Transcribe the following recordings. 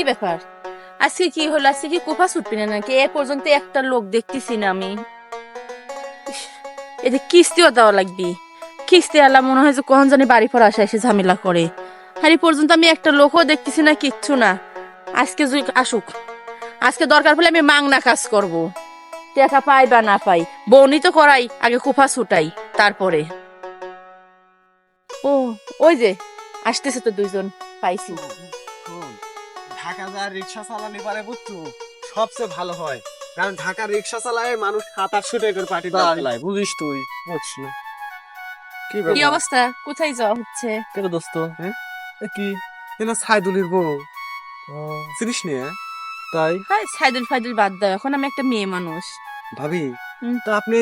কি ব্যাপার? আজকে কি হলো? আজকে কি কোফা ছুটবি না নাকি? এ পর্যন্ত একটা লোক দেখতেছি না আমি। এতে কিস্তিও দেওয়া লাগবে। কিস্তি আলা মনে হয় যে কখন জানি বাড়ি পর আসে এসে ঝামেলা করে। আর পর্যন্ত আমি একটা লোকও দেখতেছি না, কিচ্ছু না। আজকে যদি আসুক। আজকে দরকার হলে আমি মাংনা কাজ করব। টাকা পাই বা না পাই, বৌনি তো করাই, আগে কুফা ছুটাই, তারপরে। ও, ওই যে, আসতেছে তো দুইজন, পাইছি। ঢাকা যা রিক্সা চালালে পারে বুঝছ? সবচেয়ে ভালো হয়। কারণ ঢাকা রিক্সা চালায় মানুষ সাত আটশো টাকার পার্টি। চালায় বুঝিস তুই? বুঝছি কি কি অবস্থা? কোথায় যাওয়া হচ্ছে? কেন দোস্ত? হ্যাঁ? কি? এনা সাইদুলির বউ। ও, চিনিস নিয়ে তাই? হাই সাইদুল ফাইদুল বাদ দাও এখন আমি একটা মেয়ে মানুষ। ভাবি। তো আপনি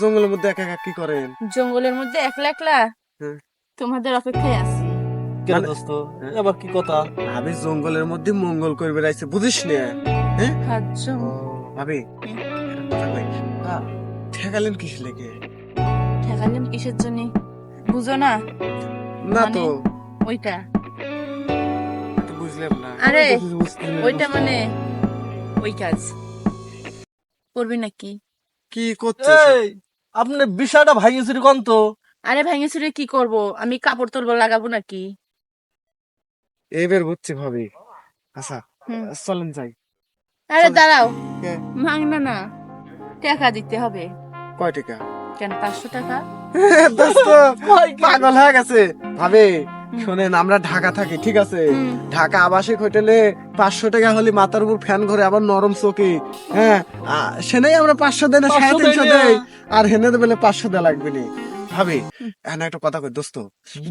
জঙ্গলের মধ্যে একা একা কি করেন? জঙ্গলের মধ্যে একলা একলা? হ্যাঁ। তোমাদের অপেক্ষায় আছি। কেন মানে- দোস্ত? হ্যাঁ? আবার কি কথা? ভাবি জঙ্গলের মধ্যে মঙ্গল করে বেড়াইছে বুঝিস নিয়ে সাহায্য ভাবি হ্যাঁ। ঠেকালেন কিস লেগে? ঠেকালেন কিসের জন্য? বুঝো না। না মানে? তো। ওইটা। বুঝলাম না। আরে, আমি ওইটা মানে ওই কাজ। করবি নাকি? কি করছিস? এই আপনি বিষয়টা কোন তো। আরে ভেঙে চুরে কি করব? আমি কাপড় তুলবো লাগাবো নাকি? এবার বুঝছি ভাবি। আচ্ছা চলেন যাই। আরে দাঁড়াও? মাংনা না টাকা দিতে হবে। কয় টাকা? কেন পাঁচশো টাকা? দোস্ত পাগল হয়ে গেছে। ভাবি। শোনেন আমরা ঢাকা থাকি ঠিক আছে? ঢাকা আবাসিক হোটেলে পাঁচশো টাকা হলে মাথার উপর ফ্যান ঘরে আবার নরম চোখে। হ্যাঁ সেনেই আমরা পাঁচশো দেয় না সাড়ে তিনশো দেয় আর হেনে দেবে পাঁচশো দেওয়া লাগবে নি। ভাবি। এখন একটা কথা কই দোস্ত।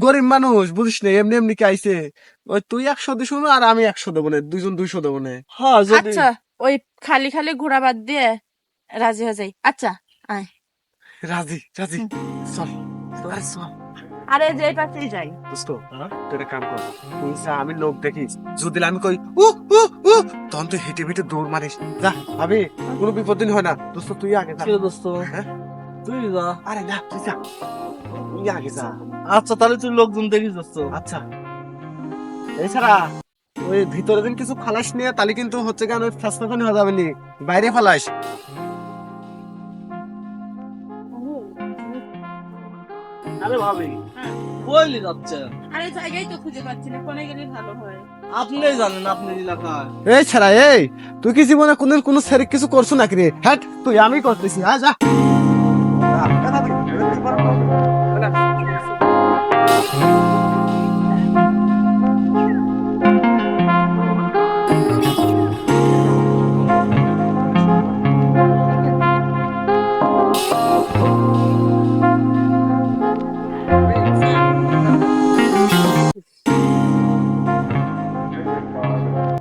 গরিব মানুষ বুঝিস না এমনি এমনি কি আইছে? ওই তুই একশো না আর আমি একশো দেবো না দুইজন দুইশো দেবো না। হ্যাঁ যদি আচ্ছা ওই খালি খালি ঘোড়া বাদ দিয়ে রাজি হয়ে যাই। আচ্ছা আয়। রাজি রাজি। চল। আরে চল। আরে যে পাশেই যাই। দোস্ত একটা কাম কর। তুই যা, আমি লোক দেখিস। যদি আমি কই উ উ উ তখন তুই হেঁটে হেঁটে দৌড় মারিস। যা ভাবি কোনো বিপদ দিন হয় না। দোস্ত তুই আগে যা। দোস্ত। হ্যাঁ? তুই যা। আরে না তুই যা। তুই আগে যা। আচ্ছা তাহলে তুই লোকজন দেখিস দোস্ত আচ্ছা। এছাড়া ওই ভিতরে দিন কিছু ফালাস নিয়ে তাহলে কিন্তু হচ্ছে কেন ওই হয়ে যাবে নি। বাইরে ফালাস। আরে ভাবি বললি যাচ্ছে? আরে জায়গায় তো খুঁজে পাচ্ছি না কোনে গেলে ভালো হয়? আপনি জানেন আপনার এলাকায় এই ছাড়া এই তুই কি জীবনে কোনদিন কোনো সেরিক কিছু করছ নাকি রে? হ্যাঁ তুই আমি করতেছি। হ্যাঁ যা।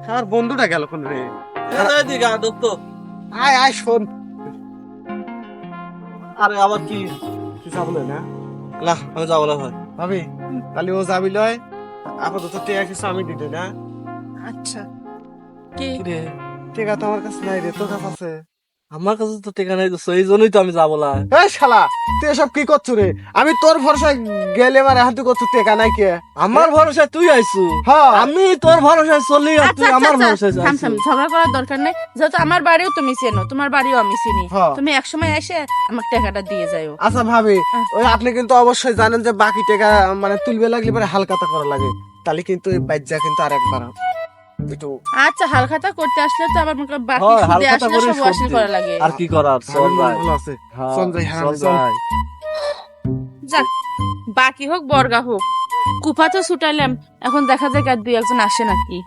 আমার বন্ধুটা গেল কোন রে? দোস্ত। আয় আয় শোন। আরে আবার কি? তুই যাব না, না আমি যাব না ভাই। ভাবি তাহলে ও যাবি লয় আপাতত টেকা কিছু আমি দিতে না। আচ্ছা। কি কি রে? টেকা তো আমার কাছে নাই রে তোর কাছে আছে। আমার কাছে তো টেকা নাই দোস্ত এই জন্যই তো আমি যাব না। এই শালা তুই এসব কি করছ রে? আমি তোর ভরসায় গেলে মানে হাতে করছ টেকা নাই কে? আমার ভরসায় তুই আইছু হ্যাঁ। আমি তোর ভরসায় চলি আর আচ্ছা তুই আচ্ছা আমার আচ্ছা ভরসায় থাম থাম ঝগড়া করার দরকার নেই। যেহেতু আমার বাড়িও তুমি চেনো তোমার বাড়িও আমি চিনি। হ্যাঁ। তুমি একসময় এসে আমার টাকাটা দিয়ে যাও আচ্ছা ভাবি ওই আপনি কিন্তু অবশ্যই জানেন যে বাকি টাকা মানে তুলবে লাগলে পরে হালকাতা করা লাগে। তাহলে কিন্তু এই বাজ্যা কিন্তু আর একবার একটু আচ্ছা হালখাতা করতে আসলে তো আবার মনে বাকি সুদে আসলে সব ওয়াশিং করা লাগে। আর কি করার? চল ভাই। ভালো আছে। হ্যাঁ, চল যাই, হ্যাঁ, চল চল। ভাই যাক বাকি হোক বর্গা হোক। কুফা তো ছুটাইলাম এখন দেখা যাক আর দুই একজন আসে নাকি।